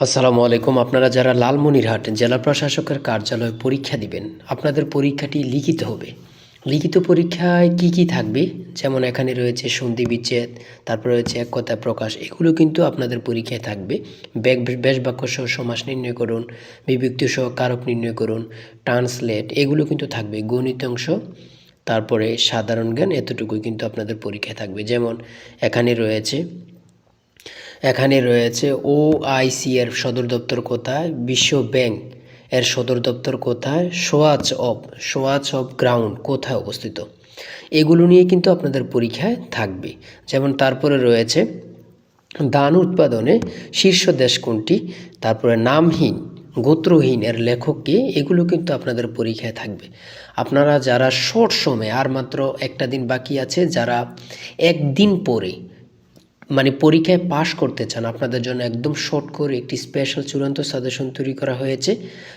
আসসালামু আলাইকুম। আপনারা যারা লালমনিরহাট জেলা প্রশাসকের কার্যালয়ে পরীক্ষা দিবেন, আপনাদের পরীক্ষাটি লিখিত হবে। লিখিত পরীক্ষায় কি কি থাকবে? যেমন এখানে রয়েছে সন্ধি বিচ্ছেদ, তারপর রয়েছে এক কথা প্রকাশ, এগুলো কিন্তু আপনাদের পরীক্ষায় থাকবে। ব্যাগ, বেশ বাক্য সহ সমাস নির্ণয় করুন, বিভক্তি সহ কারক নির্ণয় করুন, ট্রান্সলেট, এগুলো কিন্তু থাকবে। গণিত অংশ, তারপরে সাধারণ জ্ঞান, এতটুকুই কিন্তু আপনাদের পরীক্ষায় থাকবে। যেমন এখানে রয়েছে এখানে রয়েছে ও আইসি এর সদর দপ্তর কোথায়? বিশ্ব ব্যাংক এর সদর দপ্তর কোথায়? Swatch of swatch of ground কোথায় অবস্থিত? এগুলো নিয়ে কিন্তু আপনাদের পরীক্ষায় থাকবে। যেমন তারপরে রয়েছে ধান উৎপাদনে শীর্ষ দেশ কোনটি? তারপরে নামহীন, গোত্রহীন এর লেখক কে? এগুলো কিন্তু আপনাদের পরীক্ষায় থাকবে। আপনারা যারা শর্ট সময়ে, আর মাত্র একটা দিন বাকি আছে, যারা একদিন পরে মানে পরীক্ষায় পাশ করতে চান, আপনাদের জন্য একদম শর্ট করে একটি স্পেশাল চূড়ান্ত সাজেশন তৈরি করা হয়েছে।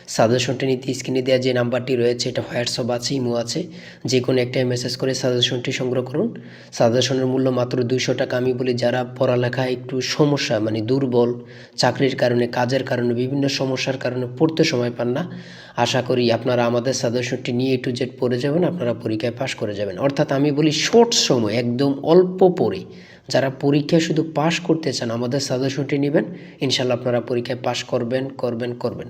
সাজেশনটি নিতে স্ক্রিনে দেওয়া যে নাম্বারটি রয়েছে, এটা হোয়াটসঅ্যাপ আছে ইমো আছে, যে কোনো একটাই মেসেজ করে সাজেশনটি সংগ্রহ করুন। সাজেশনের মূল্য মাত্র দুইশো টাকা। আমি বলি যারা পড়ালেখায় একটু সমস্যা মানে দুর্বল, চাকরির কারণে, কাজের কারণে, বিভিন্ন সমস্যার কারণে পড়তে সময় পান না, আশা করি আপনারা আমাদের সাজেশনটি নিয়ে টু জেড পড়ে যাবেন, আপনারা পরীক্ষায় পাশ করে যাবেন। অর্থাৎ আমি বলি শর্ট সময়, একদম অল্প পড়ে। যারা পরীক্ষায় শুধু পাশ করতে চান, আমাদের সাজেশনটি নেবেন। ইনশাল্লাহ আপনারা পরীক্ষায় পাশ করবেন করবেন করবেন।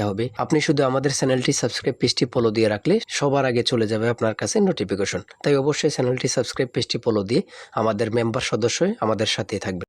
হবে। আপনি শুধু আমাদের চ্যানেলটি সাবস্ক্রাইব পেজটি ফলো দিয়ে রাখলে সবার আগে চলে যাবে আপনার কাছে নোটিফিকেশন তাই অবশ্যই চ্যানেলটি সাবস্ক্রাইব পেজটি ফলো দিয়ে আমাদের মেম্বার সদস্য আমাদের সাথে থাকবে।